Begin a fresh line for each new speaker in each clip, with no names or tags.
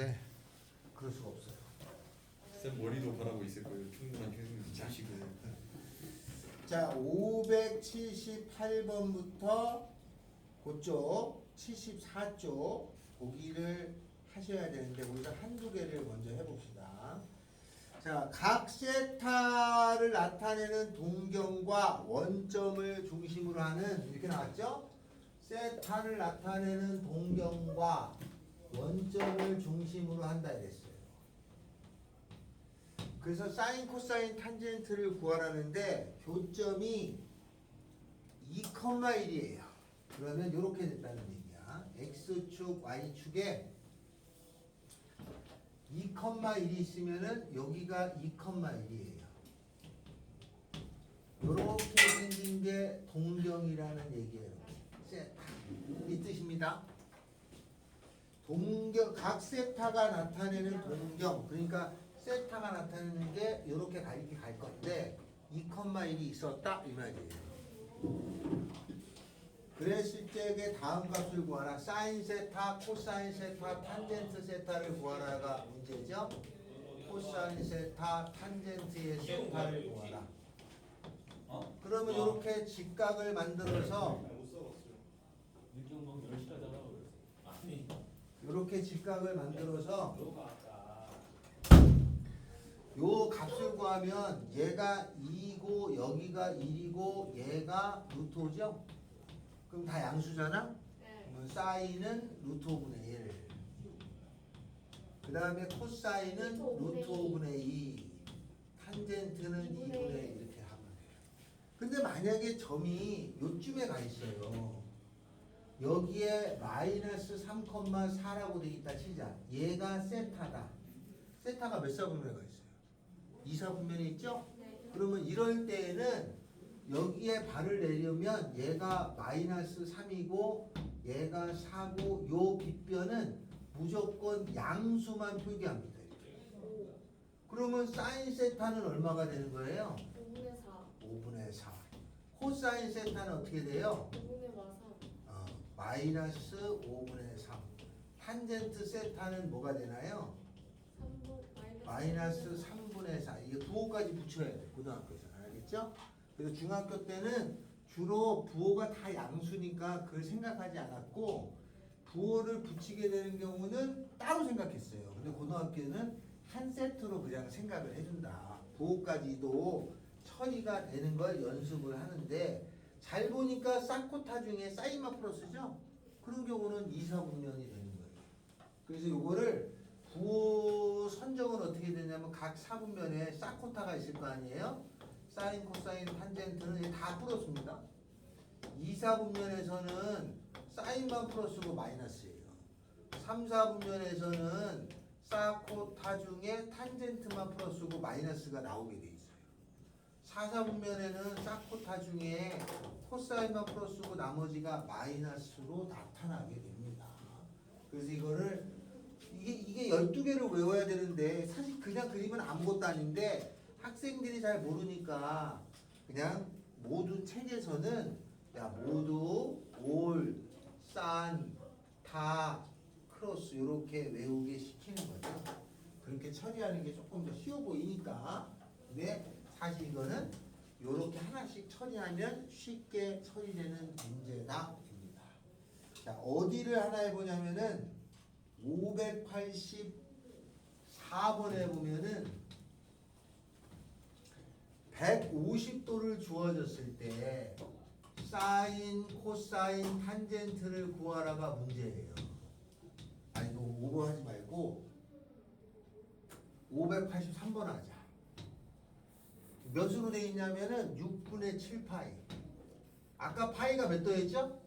되는데 그럴 수가 없어요.
쌤 머리도 바라고 있을 거예요. 충분한 휴식 자식을.
자, 578번부터 그쪽 74쪽 보기를 하셔야 되는데 우리가 한두 개를 먼저 해봅시다. 자, 각 세타를 나타내는 동경과 원점을 중심으로 하는 이렇게 나왔죠? 세타를 나타내는 동경과 원점을 중심으로 한다 이랬어요. 그래서 사인, 코사인, 탄젠트를 구하라는데 교점이 2,1이에요. 그러면 이렇게 됐다는 얘기야. x축, y축에 2,1이 있으면은 여기가 2,1이에요. 이렇게 생긴 게 동경이라는 얘기예요. 세타. 이 뜻입니다. 동경 각 세타가 나타내는 동경 그러니까 세타가 나타내는 게 이렇게 가 이렇게 갈 건데 2,1이 있었다 이 말이에요. 그랬을 적에 다음 값을 구하라. 사인 세타, 코사인 세타, 탄젠트 세타를 구하라가 문제죠. 코사인 세타, 탄젠트의 세타를 구하라.
어?
그러면 이렇게 직각을 만들어서
못 써봤어요. 일정방 10시까지 하라고 그랬어. 아니,
이렇게 직각을 만들어서 요 값을 구하면 얘가 2고 여기가 1이고 얘가 루트 5죠? 그럼 다 양수잖아?
네.
그러면 사인은 루트 5분의 1. 그 다음에 코사인은 루트 5분의 2. 탄젠트는 2분의 1 이렇게 하면 돼요. 근데 만약에 점이 요쯤에 가 있어요. 여기에 마이너스 3,4라고 돼 있다 치자. 얘가 세타다. 세타가 몇 사분면에 가 있어요? 2사분면에 있죠?
네.
그러면 이럴 때에는 여기에 발을 내려면 얘가 마이너스 3이고 얘가 4고 요 빗변은 무조건 양수만 표기합니다. 그러면 사인 세타는 얼마가 되는 거예요?
5분의 4.
5분의 4. 코사인 세타는 어떻게 돼요?
5분의 4.
어, 마이너스 5분의 3. 탄젠트 세타는 뭐가 되나요?
3분
마이너스 3분의 4. 이게 부호까지 붙여야 돼. 고등학교에서는. 알겠죠? 그래서 중학교 때는 주로 부호가 다 양수니까 그걸 생각하지 않았고 부호를 붙이게 되는 경우는 따로 생각했어요. 근데 고등학교는 한 세트로 그냥 생각을 해준다. 부호까지도 처리가 되는 걸 연습을 하는데 잘 보니까 쌍코타 중에 사인마 플러스죠? 그런 경우는 2, 4분면이 되는 거예요. 그래서 요거를 부호 선정은 어떻게 되냐면 각 4분면에 쌍코타가 있을 거 아니에요? 사인, 코사인, 탄젠트는 다 풀었습니다. 2, 4분면에서는 사인만 플러스고 마이너스예요. 3, 4분면에서는 사코타 중에 탄젠트만 플러스고 마이너스가 나오게 돼있 어요. 4, 4분면에는 사코타 중에 코사인만 플러스고 나머지가 마이너스로 나타나게 됩니다. 그래서 이거를 이게 이게 12개를 외워야 되는데 사실 그냥 그리면 아무것도 아닌데 학생들이 잘 모르니까 그냥 모든 책에서는 야 모두 올, 산, 다, 크로스 이렇게 외우게 시키는 거죠. 그렇게 처리하는 게 조금 더 쉬워 보이니까 근데 사실 이거는 이렇게 하나씩 처리하면 쉽게 처리되는 문제다 입니다. 자 어디를 하나 해보냐면은 584번에 보면은 150도를 주어졌을 때 사인, 코사인, 탄젠트를 구하라가 문제예요. 아니 이거 5번 하지 말고 583번 하자. 몇으로 돼 있냐면은 6분의 7 파이. 아까 파이가 몇 도였죠?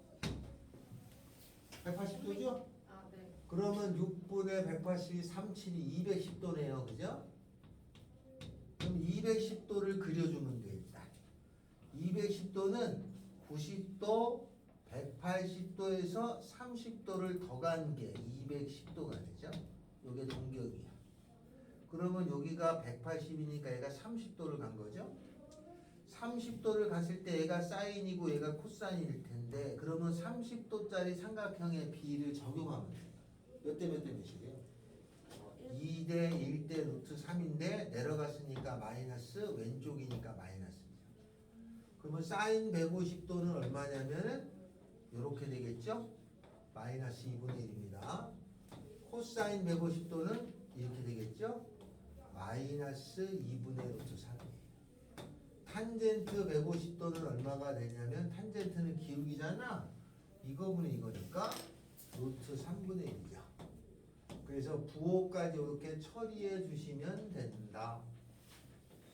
180도죠?
아, 네.
그러면 6분의 180이 37이 210도네요. 그죠? 그럼 210도를 그려주면 돼 일단. 210도는 90도, 180도에서 30도를 더 간 게 210도가 되죠. 요게 동격이야. 그러면 여기가 180이니까 얘가 30도를 간 거죠. 30도를 갔을 때 얘가 사인이고 얘가 코사인일 텐데 그러면 30도짜리 삼각형의 비를 적용하면 돼요. 몇 대 몇 대 몇이래요? 루트 3인데 내려갔으니까 마이너스 왼쪽이니까 마이너스입니다. 그러면 사인 150도는 얼마냐면은 이렇게 되겠죠? 마이너스 2분의 1입니다. 코사인 150도는 이렇게 되겠죠? 마이너스 2분의 루트 3이에요. 탄젠트 150도는 얼마가 되냐면 탄젠트는 기울기잖아. 이거분의 이거니까 루트 3분의 1이죠. 그래서 부호까지 이렇게 처리해 주시면 된다.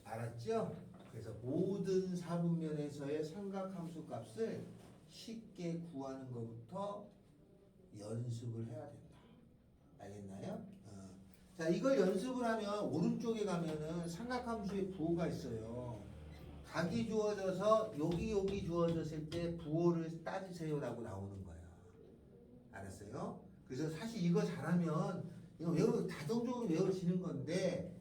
알았죠? 그래서 모든 사분면에서의 삼각함수 값을 쉽게 구하는 것부터 연습을 해야 된다. 알겠나요? 어. 자, 이걸 연습을 하면 오른쪽에 가면은 삼각함수의 부호가 있어요. 각이 주어져서 여기 여기 주어졌을 때 부호를 따지세요라고 나오는 거야. 알았어요? 그래서 사실 이거 잘하면 이거 외우 자동적으로 외워지는 건데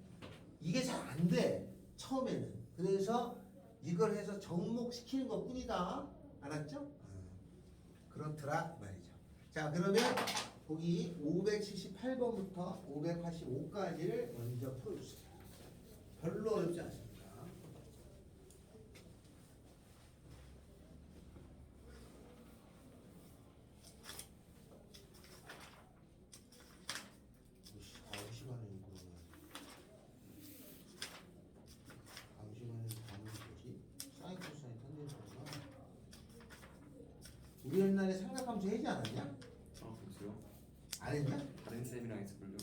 이게 잘 안 돼. 처음에는. 그래서 이걸 해서 접목시키는 것 뿐이다. 알았죠? 어. 그렇더라 말이죠. 자, 그러면 거기 578번부터 585까지를 먼저 풀어주세요. 별로 어렵지 않습니다. 우리 옛날에 삼각함수 해지 않았냐? 안 했냐?
다른 쌤이랑 했을 걸요.